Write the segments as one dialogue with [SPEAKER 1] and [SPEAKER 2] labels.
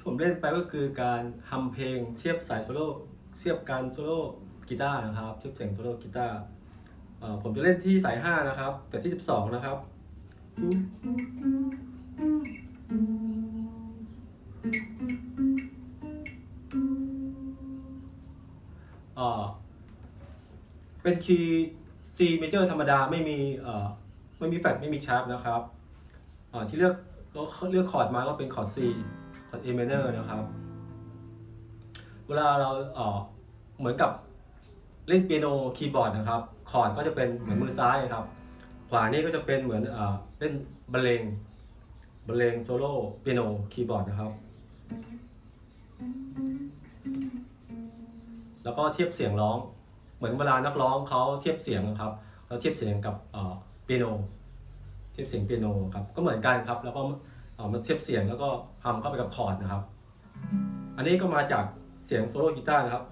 [SPEAKER 1] ที่ผมเล่นไปก็คือการทำเพลงเทียบสายโซโล่เทียบการโซโล่กีตาร์นะครับเทียบเสียงโซโล่กีตาร์ผมจะเล่นที่สาย 5 นะครับ แต่ที่ 12 นะครับ เป็นคีย์ C major ธรรมดาไม่มีไม่มีแฟลตไม่มีชาร์ปนะครับที่เลือกเลือกคอร์ดมาก็เป็นคอร์ด C คอร์ด A minor นะครับ เวลาเราเออเหมือนกับเล่นเปียโนคีย์บอร์ดนะครับ คอร์ดก็จะเป็นเหมือนมือซ้ายครับ ขวานี่ก็จะเป็นเหมือนเอ่อเล่นบรรเลงบรรเลงโซโล่เปียโนคีย์บอร์ดนะครับ แล้วก็เทียบเสียงร้อง เหมือนเวลานักร้องเขาเทียบเสียงนะครับเราเทียบเสียงกับเปียโน เทียบเสียงเปียโนครับ ก็เหมือนกันครับ แล้วก็ เอามาเทียบเสียงแล้วก็ทำเข้าไปกับคอร์ดนะครับ อันนี้ก็มาจากเสียงโซโล่กีตาร์นะครับ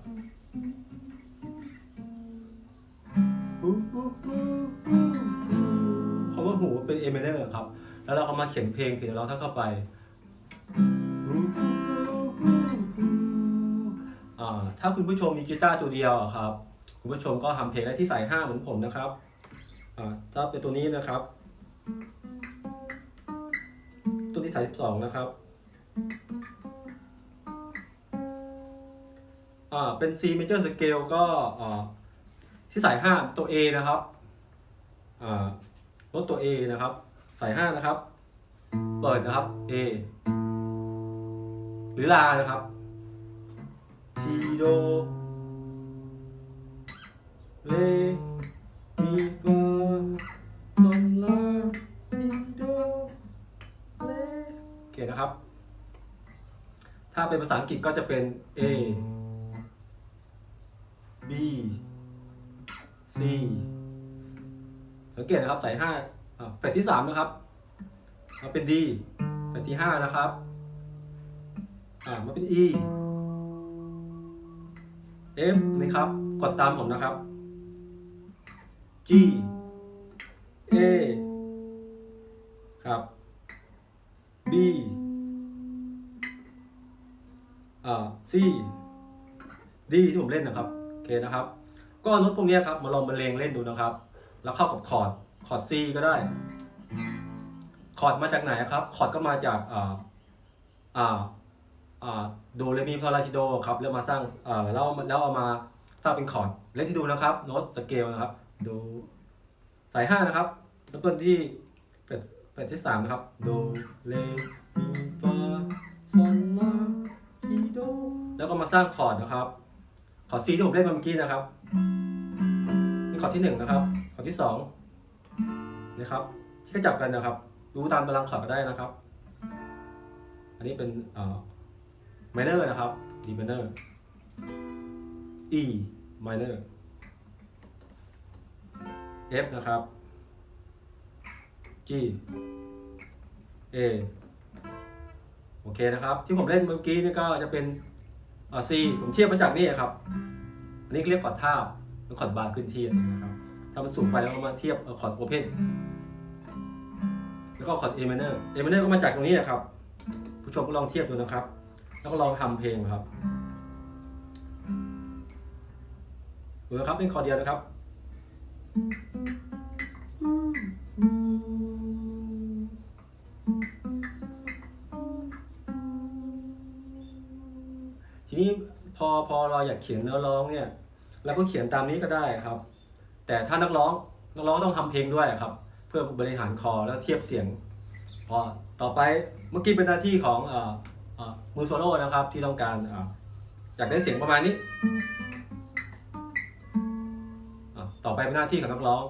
[SPEAKER 1] คำว่าหูเป็นเอเมเนอร์ครับ แล้วเราก็มาเขียนเพลงเขียนร้องเข้าไปถ้าคุณผู้ชมมีกีตาร์ตัวเดียวครับ คุณผู้ชมก็ทำเพลงได้ที่สายห้าเหมือนผมนะครับถ้าเป็นตัวนี้นะครับายสองนะครับ อ่า เป็น C major scale ก็อ่าที่สายห้าตัว A นะครับ อ่าลดตัว A นะครับ สายห้านะครับ เปิดนะครับ A หรือลานะครับทีโดเล ถ้าเป็นภาษาอังกฤษก็จะเป็น A B C สังเกตนะครับสายห้าแฟลตที่สามนะครับมาเป็น D แฟลตที่ห้านะครับมาเป็น E F นี่ครับกดตามผมนะครับ G A ครับ B อ่า C D ที่ผมเล่นนะครับโอเคนะครับ ก็โน้ตพวกนี้ครับมาลองบรรเลงเล่นดูนะครับ แล้วเข้ากับคอร์ดคอร์ด C ก็ได้คอร์ดมาจากไหนครับคอร์ดก็มาจากอ่าอ่าอ่าโดเรมีฟาลาทิโดครับแล้วมาสร้างอ่าแล้วแล้วเอามาสร้างเป็นคอร์ดเล่นที่ดูนะครับโน้ตสเกลนะครับโดสายห้านะครับเริ่มต้นที่แฟลตแฟลตที่สามนะครับโดเรมีฟา แล้วก็มาสร้างคอร์ดนะครับ คอร์ด C ที่ผมเล่นเมื่อกี้นะครับ นี่คอร์ดที่หนึ่งนะครับ คอร์ดที่สองนะครับ ที่ก็จับกันนะครับ ดูตามตารางคอร์ดก็ได้นะครับ อันนี้เป็นเอ่อ minor นะครับ D minor E minor F นะครับ G A โอเคนะครับ ที่ผมเล่นเมื่อกี้นี่ก็จะเป็น อ่อ C ผมเทียบมาจากนี่ครับอันนี้เรียกคอร์ดท่าบหรือคอร์ดบาร์ขึ้นเที่อะไรอย่างเงี้ยครับ ถ้ามันสูงไปแล้วก็มาเทียบเอ่อคอร์ดโอเพนแล้วก็คอร์ด A minor A minor ก็มาจากตรงนี้นะครับ ผู้ชมก็ลองเทียบดูนะครับ แล้วก็ลองทำเพลงครับดูนะครับเป็นคอร์ดเดียวนะครับ นี้พอพอเราอยากเขียนเนื้อร้องเนี่ยเราก็เขียนตามนี้ก็ได้ครับ แต่ถ้านักร้องนักร้องต้องทำเพลงด้วยครับ เพื่อบริหารคอแล้วเทียบเสียงพอต่อไปเมื่อกี้เป็นหน้าที่ของออมือโซโล่นะครับที่ต้องการออยากได้เสียงประมาณนี้ ต่อไปเป็นหน้าที่ของนักร้อง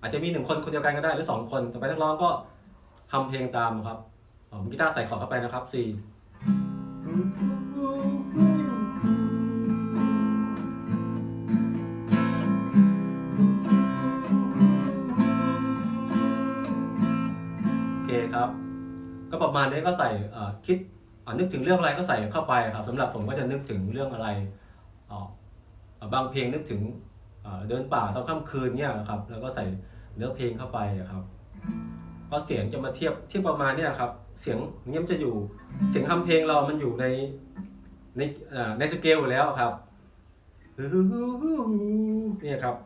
[SPEAKER 1] อาจจะมีหนึ่งคนคนเดียวกันก็ได้หรือสองคน ต่อไปนักร้องก็ทำเพลงตามครับอ๋อกีตาร์ใส่คอดเข้าไปนะครับสี่ ประมาณนี้ก็ใส่คิดนึกถึงเรื่องอะไรก็ใส่เข้าไปครับสำหรับผมก็จะนึกถึงเรื่องอะไรบางเพลงนึกถึงเดินป่าตอนค่ำคืนเนี่ยครับ แล้วก็ใส่เนื้อเพลงเข้าไปครับก็เสียงจะมาเทียบเทียบประมาณเนี้ยครับ เสียงเนี้ยจะอยู่เสียงทำเพลงเรามันอยู่ในในในสเกลอยู่แล้วครับเนี่ยครับ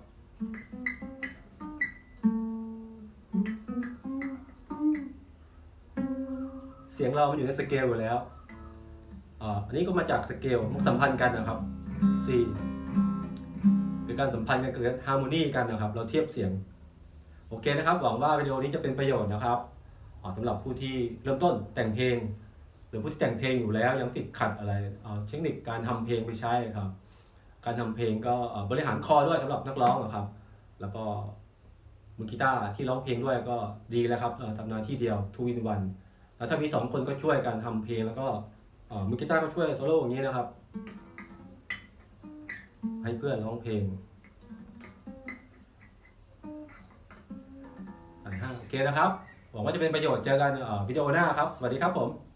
[SPEAKER 1] สียงเรามันอยู่ในสเกลอยู่แล้วอ่าอันนี้ก็มาจากสเกลมันสัมพันธ์กันนะครับ C คือการสัมพันธ์กันเกิดฮาร์โมนีกันนะครับ เราเทียบเสียง โอเคนะครับ หวังว่าวิดีโอนี้จะเป็นประโยชน์นะครับอ่าสำหรับผู้ที่เริ่มต้นแต่งเพลง หรือผู้ที่แต่งเพลงอยู่แล้วยังติดขัดอะไรเทคนิคการทำเพลงไปใช้ครับ การทำเพลงก็บริหารคอด้วยสำหรับนักร้องนะครับ แล้วก็มือกีตาร์ที่ร้องเพลงด้วยก็ดีแล้วครับทำหน้าที่เดียวทูวินวัน แล้วถ้ามีสองคนก็ช่วยกันทำเพลงแล้วก็มือกีตาร์ก็ช่วยโซโล่อย่างนี้นะครับ ให้เพื่อนร้องเพลงอ่าโอเคนะครับ หวังว่าจะเป็นประโยชน์เจอกันวิดีโอหน้าครับ สวัสดีครับผม